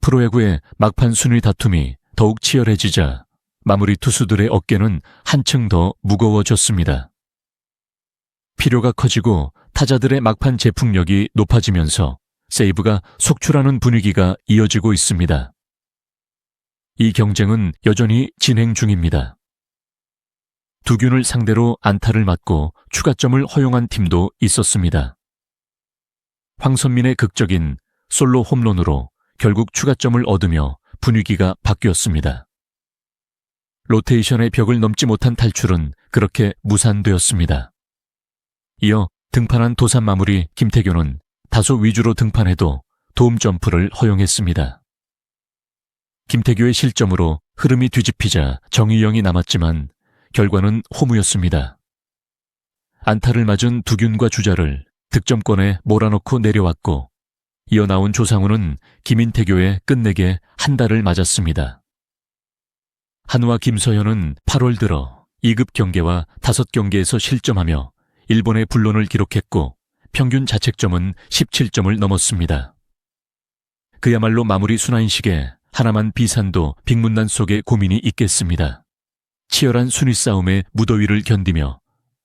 프로야구의 막판 순위 다툼이 더욱 치열해지자 마무리 투수들의 어깨는 한층 더 무거워졌습니다. 필요가 커지고 타자들의 막판 제풍력이 높아지면서 세이브가 속출하는 분위기가 이어지고 있습니다. 이 경쟁은 여전히 진행 중입니다. 두균을 상대로 안타를 맞고 추가점을 허용한 팀도 있었습니다. 황선민의 극적인 솔로 홈런으로 결국 추가점을 얻으며 분위기가 바뀌었습니다. 로테이션의 벽을 넘지 못한 탈출은 그렇게 무산되었습니다. 이어 등판한 도산 마무리 김태교는 다소 위주로 등판해도 도움 점프를 허용했습니다. 김태교의 실점으로 흐름이 뒤집히자 정의영이 남았지만 결과는 호무였습니다. 안타를 맞은 두균과 주자를 득점권에 몰아넣고 내려왔고 이어 나온 조상우는 김인태교의 끝내게 한 달을 맞았습니다. 한우와 김서현은 8월 들어 2급 경기와 5경기에서 실점하며 일본의 불론을 기록했고 평균 자책점은 17점을 넘었습니다. 그야말로 마무리 순환식에 하나만 비산도 빅문난 속에 고민이 있겠습니다. 치열한 순위 싸움의 무더위를 견디며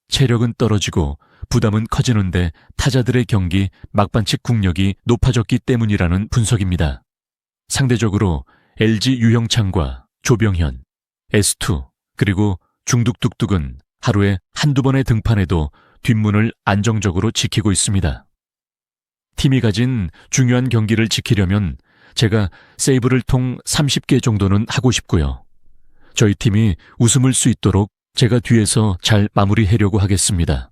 체력은 떨어지고 부담은 커지는데 타자들의 경기 막반칙 국력이 높아졌기 때문이라는 분석입니다. 상대적으로 LG 유형창과 조병현, S2 그리고 중둑뚝뚝은 하루에 한두 번의 등판에도 뒷문을 안정적으로 지키고 있습니다. 팀이 가진 중요한 경기를 지키려면 제가 세이브를 통 30개 정도는 하고 싶고요. 저희 팀이 웃음을 수 있도록 제가 뒤에서 잘 마무리하려고 하겠습니다.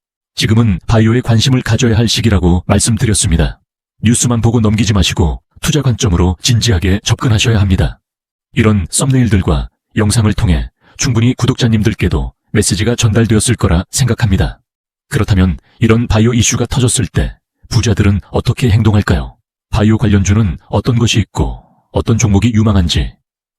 지금은 바이오에 관심을 가져야 할 시기라고 말씀드렸습니다. 뉴스만 보고 넘기지 마시고 투자 관점으로 진지하게 접근하셔야 합니다. 이런 썸네일들과 영상을 통해 충분히 구독자님들께도 메시지가 전달되었을 거라 생각합니다. 그렇다면 이런 바이오 이슈가 터졌을 때 부자들은 어떻게 행동할까요? 바이오 관련주는 어떤 것이 있고 어떤 종목이 유망한지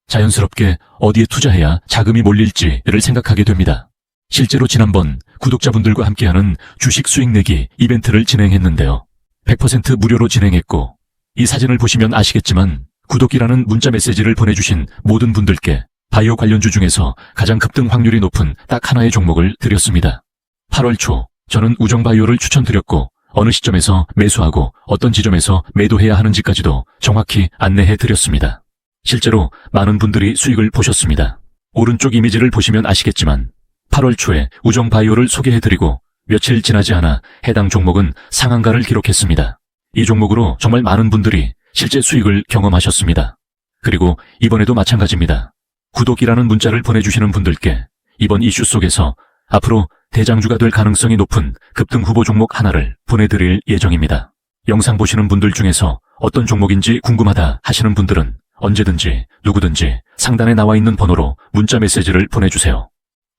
자연스럽게 어디에 투자해야 자금이 몰릴지를 생각하게 됩니다. 실제로 지난번 구독자분들과 함께하는 주식 수익 내기 이벤트를 진행했는데요. 100% 무료로 진행했고 이 사진을 보시면 아시겠지만 구독이라는 문자 메시지를 보내주신 모든 분들께 바이오 관련주 중에서 가장 급등 확률이 높은 딱 하나의 종목을 드렸습니다. 8월 초 저는 우정바이오를 추천드렸고 어느 시점에서 매수하고 어떤 지점에서 매도해야 하는지까지도 정확히 안내해 드렸습니다. 실제로 많은 분들이 수익을 보셨습니다. 오른쪽 이미지를 보시면 아시겠지만 8월 초에 우정바이오를 소개해드리고 며칠 지나지 않아 해당 종목은 상한가를 기록했습니다. 이 종목으로 정말 많은 분들이 실제 수익을 경험하셨습니다. 그리고 이번에도 마찬가지입니다. 구독이라는 문자를 보내주시는 분들께 이번 이슈 속에서 앞으로 대장주가 될 가능성이 높은 급등 후보 종목 하나를 보내드릴 예정입니다. 영상 보시는 분들 중에서 어떤 종목인지 궁금하다 하시는 분들은 언제든지 누구든지 상단에 나와 있는 번호로 문자 메시지를 보내주세요.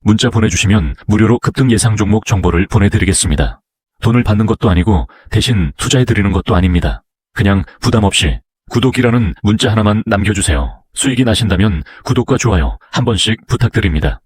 문자 보내주시면 무료로 급등 예상 종목 정보를 보내드리겠습니다. 돈을 받는 것도 아니고 대신 투자해드리는 것도 아닙니다. 그냥 부담 없이 구독이라는 문자 하나만 남겨주세요. 수익이 나신다면 구독과 좋아요 한 번씩 부탁드립니다.